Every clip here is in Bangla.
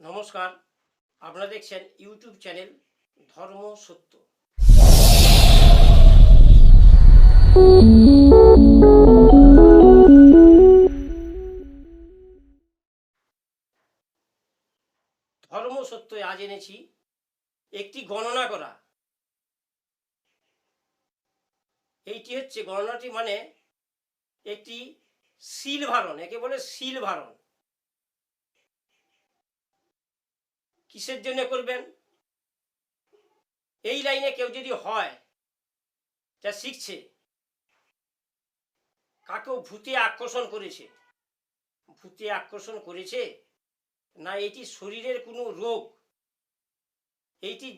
নমস্কার, আপনারা দেখছেন ইউটিউব চ্যানেল ধর্ম সত্য। ধর্ম সত্য আজ এনেছি একটি গণনা করা। এইটি হচ্ছে গণনাটি মানে একটি শিল ভারণ, একে বলে শিল ভারণ। কিসের জন্য করবেন? এই লাইনে কেউ যদি হয়, যা শিখছে কাকেও ভূতে আকর্ষণ করেছে? ভূতে আকর্ষণ করেছে না এটি শরীরের কোনো রোগ? এইটি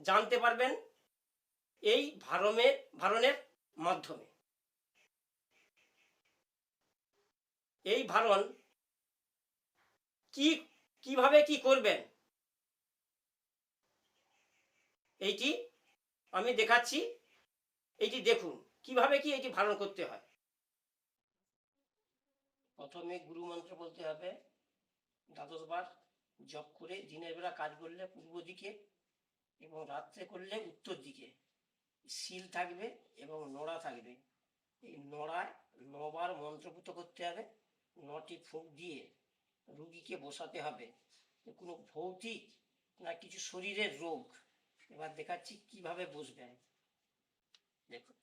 জানতে পারবেন এই ভারমের ভারণের মাধ্যমে। এই ভারণ কি কীভাবে কি করবেন? এইটি আমি দেখাচ্ছি। এইটি দেখুন, কীভাবে কি এটি ধারণ করতে হয়? প্রথমে গুরু মন্ত্র বলতে হবে, দ্বাদশ বার জপ করে দিনের বেলা কাজ করলে পূর্ব দিকে এবং রাত্রে করলে উত্তর দিকে। শিল থাকবে এবং নড়া থাকবে। এই নড়ায় নবার মন্ত্রপুত করতে হবে, নটি ফুক দিয়ে। রুগীকে বসাতে হবে। কোনো ভৌতিক না কিছু শরীরের রোগ, এবার দেখাচ্ছি কীভাবে বসবেন দেখুন।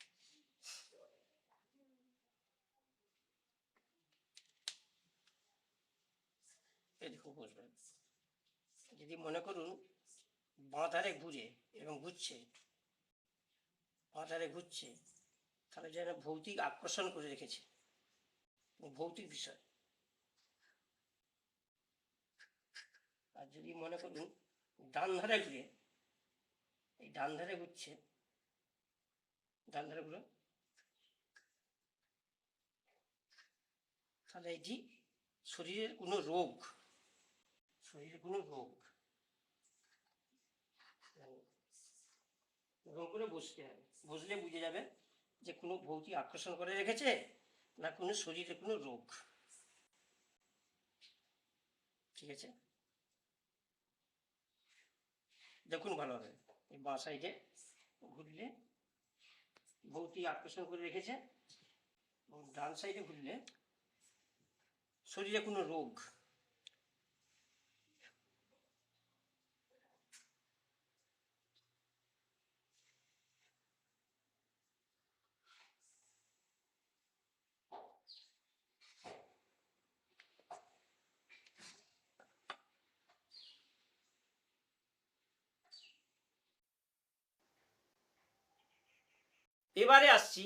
এই দেখুন বসবেন যদি মনে করুন, বাঁ ধারে ঘুরে এবং ঘুরছে, বাঁ ধারে ঘুরছে, তাহলে যেন ভৌতিক আকর্ষণ করে রেখেছে। ভৌতিক বিষয়। আর যদি মনে করুন ডান ধারে ঘুরে এই ডান ধারে ঘুরছে, ডান ধারে ঘুরে। তাহলে এটি শরীরের কোনো রোগ, শরীরের কোনো রোগ। এরকম করে বসতে হবে। বসলে বুঝে যাবে যে কোনো ভৌতিক আকর্ষণ করে রেখেছে না কোনো শরীরে কোনো রোগ। ঠিক আছে? দেখুন ভালোভাবে এই বাঁ সাইডে ঘুরলে ভৌতি আকর্ষণ করে রেখেছে এবং ডান সাইডে ঘুরলে শরীরে কোনো রোগ এবারে আসছি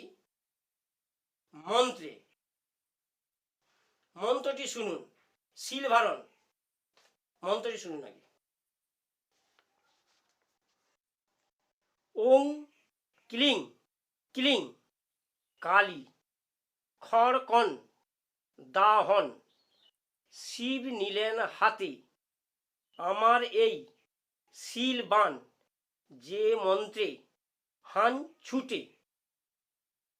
মন্ত্রে। মন্ত্রটি শুনুন শিলভারণ মন্ত্রটি শুনুন আগে। ওং ক্লিং ক্লিং, কালী, খড়কন, দাহন, শিব নিলেন হাতে। আমার এই শিল বান যে মন্ত্রে হান ছুটে।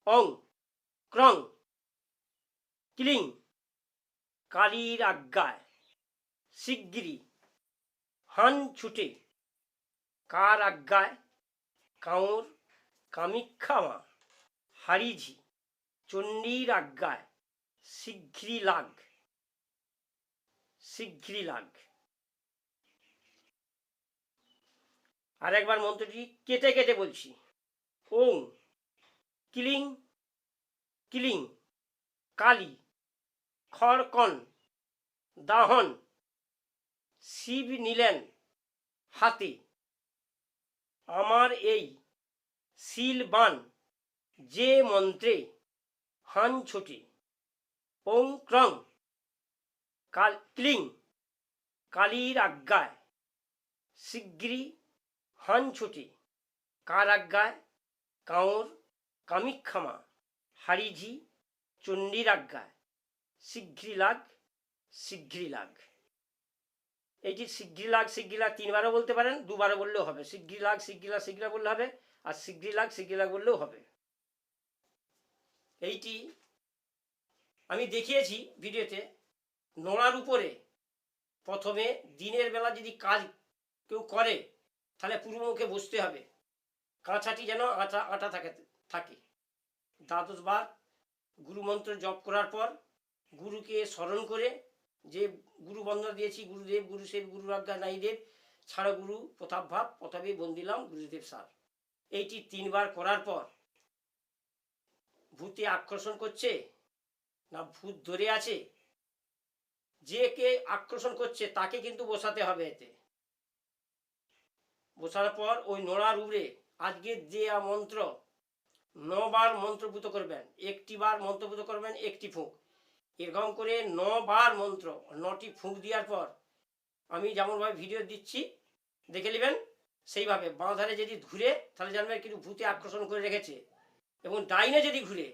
অং, ক্রং, ক্লিং, কালীর আজ্ঞায় শিগগিরি হান ছুটে, কার আজ্ঞায়? কাঁওর কামিক্ষামা হারিঝি, চণ্ডীর আজ্ঞায় শীঘ্রই লাগ শীঘ্রই লাগ। আর একবার মন্ত্রটি কেটে কেটে বলছি। ওং কিলিং কিলিং, কালি, খড়কন, দাহন শিব নিলেন হাতে। আমার এই শিলবান যে মন্ত্রে হান ছোটে ওং ক্রং কাল, ক্লিং, কালীর আজ্ঞায় শিগগিরি হান ছোটে। কার আজ্ঞায়? কাঁওর কামিক্ষামা। হারিঝি চণ্ডীর আজ্ঞায় শীঘ্রই লাগ শীঘ্রই লাগ এইটি শীঘ্রই লাগ শীঘ্রই তিনবারও বলতে পারেন, দুবারও বললেও হবে। শীঘ্রই লাগ শীঘ্রই লাগ বললে হবে, আর শীঘ্রই লাগ শীঘ্রই বললেও হবে। এইটি আমি দেখিয়েছি ভিডিওতে, নোড়ার উপরে প্রথমে দিনের বেলা যদি কাজ কেউ করে, তাহলে পূর্বমুখে বসতে হবে। কাঁচাটি যেন আটা আটা থাকে। থাকে। দ্বাদশ বার গুরুমন্ত্র জপ করার পর গুরুকে স্মরণ করে যে গুরু বন্দনা দিয়েছি, গুরুদেব গুরুদেব গুরুরাজ্ঞা নাইদেব ছাড়া গুরু প্রতাপ ভাব, প্রতাপে বন্দিলাম গুরুদেব স্যার। এইটি তিনবার করার পর ভূতে আকর্ষণ করছে, না ভূত ধরে আছে? যে কে আকর্ষণ করছে তাকে কিন্তু বসাতে হবে এতে। বসার পর ওই নোড়ার উপরে আজকে যে মন্ত্র নবার মন্ত্রভূত করবেন। একটি বার মন্ত্রভূত করবেন, একটি ফুঁক। এরকম করে নবার মন্ত্র, নটি ফুঁক দেওয়ার পর আমি যেমনভাবে ভিডিও দিচ্ছি, দেখে নেবেন, সেইভাবে বাঁ ধারে যদি ঘুরে, তাহলে জানবেন কিন্তু ভূতে আকর্ষণ করে রেখেছে। এবং ডাইনে যদি ঘুরে,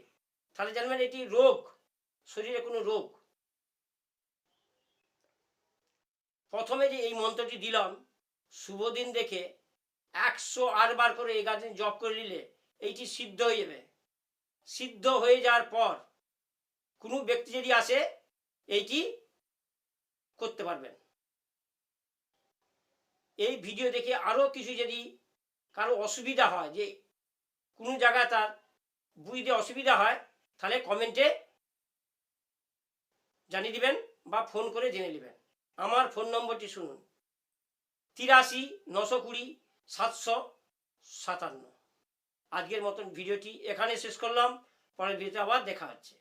তাহলে জানবেন এটি রোগ, শরীরে কোনো রোগ। প্রথমে যে এই মন্ত্রটি দিলাম শুভ দিন দেখে একশো আট বার করে এই দিন জপ করে নিলে এইটি সিদ্ধ হয়ে যাবে। সিদ্ধ হয়ে যাওয়ার পর কোনো ব্যক্তি যদি আসে, এইটি করতে পারবেন। এই ভিডিও দেখে আরও কিছু যদি কারও অসুবিধা হয়, যে কোনো জায়গায় তার বুঝতে অসুবিধা হয়, তাহলে কমেন্টে জানিয়ে দিবেন বা ফোন করে জেনে নেবেন। আমার ফোন নম্বরটি শুনুন। তিরাশি, নশো কুড়ি, সাতশো সাতান্ন। আজকের মতন ভিডিওটি এখানে শেষ করলাম। পরের ভিডিওতে আবার দেখা হচ্ছে।